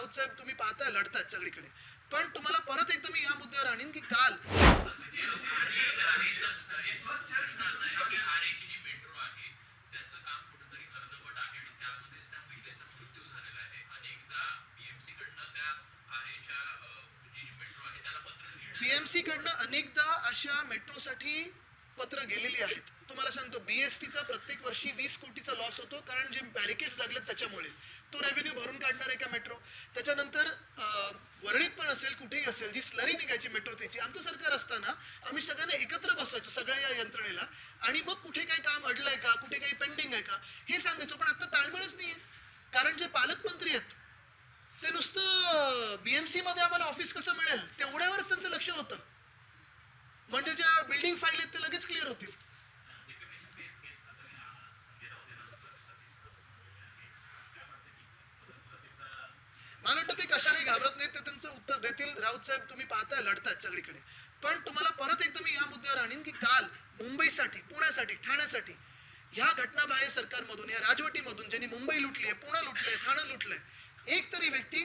राऊत साहेब तुम्ही पाहताय लढतात सगळीकडे. पण तुम्हाला परत एकदा मी या मुद्द्यावर आणीन की काल पीएमसी बीएमसी कडनं अनेकदा अशा मेट्रोसाठी पत्र गेलेली आहेत. तुम्हाला सांगतो बीएसटीचा प्रत्येक वर्षी वीस कोटीचा लॉस होतो कारण जे बॅरिकेड्स लागलेत त्याच्यामुळे. तो रेव्हेन्यू भरून काढणार आहे का मेट्रो त्याच्यानंतर अं, पण असेल कुठेही असेल जी स्लरी निघायची मेट्रो त्याची आमचं सरकार असताना आम्ही सगळ्यांना एकत्र बसवायचं सगळ्या या यंत्रणेला. आणि मग कुठे काही काम अडलंय का कुठे काही पेंडिंग आहे का हे सांगायचो पण आता ताळमेळच नाहीये. कारण जे पालकमंत्री आहेत ते नुसतं बीएमसी मध्ये आम्हाला ऑफिस कसं मिळेल तेवढ्यावरच त्यांचं लक्ष होतं. म्हणजे ज्या बिल्डिंग फाईल आहेत ते लगेच क्लिअर होतील. मला वाटतं ते कशाने घाबरत नाही ते त्यांचं उत्तर देतील. राऊत साहेब तुम्ही पाहताय लढतायत सगळीकडे. पण तुम्हाला परत एकदा मी या मुद्द्यावर आणीन की काल मुंबईसाठी पुण्यासाठी ठाण्यासाठी ह्या घटनाबाह्य सरकारमधून या राजवटीमधून ज्यांनी मुंबई लुटली आहे पुणे लुटलंय ठाणे लुटलंय एक तरी व्यक्ती